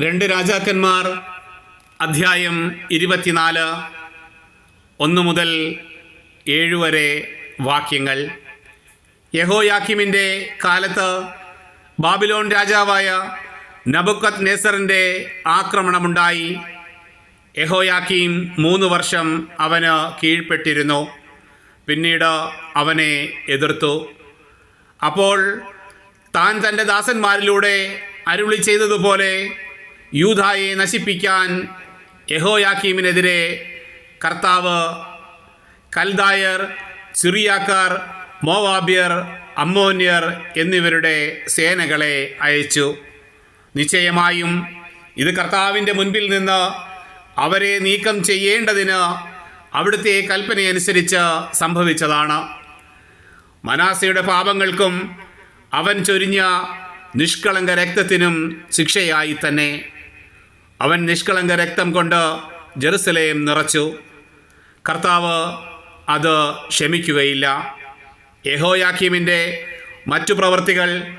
രണ്ട് രാജാക്കന്മാർ അധ്യായം ഇരുപത്തിനാല് ഒന്ന് മുതൽ ഏഴ് വരെ വാക്യങ്ങൾ. യഹോയാക്കിമിന്റെ കാലത്ത് ബാബിലോൺ രാജാവായ നബുക്കത് നെസറിന്റെ ആക്രമണമുണ്ടായി. യഹോയാക്കീം മൂന്ന് വർഷം അവന് കീഴ്പ്പെട്ടിരുന്നു. പിന്നീട് അവനെ എതിർത്തു. അപ്പോൾ താൻ തന്റെ ദാസന്മാരിലൂടെ അരുളി ചെയ്തതുപോലെ യൂധായെ നശിപ്പിക്കാൻ യഹോയാക്കീമിനെതിരെ കർത്താവ് കൽദായർ സിറിയാക്കാർ മോവാബിയർ അമ്മോന്യർ എന്നിവരുടെ സേനകളെ അയച്ചു. നിശ്ചയമായും ഇത് കർത്താവിന്റെ മുൻപിൽ നിന്ന് അവരെ നീക്കം ചെയ്യേണ്ടതിന് അവിടുത്തെ കൽപ്പനയനുസരിച്ച് സംഭവിച്ചതാണ്. മനാസയുടെ പാപങ്ങൾക്കും അവൻ ചൊരിഞ്ഞ നിഷ്കളങ്ക രക്തത്തിനും ശിക്ഷയായി തന്നെ. അവൻ നിഷ്കളങ്ക രക്തം കൊണ്ട് ജെറുസലേം നിറച്ചു. കർത്താവ് അത് ക്ഷമിക്കുകയില്ല. യഹോയാക്കീമിന്റെ മറ്റു പ്രവൃത്തികൾ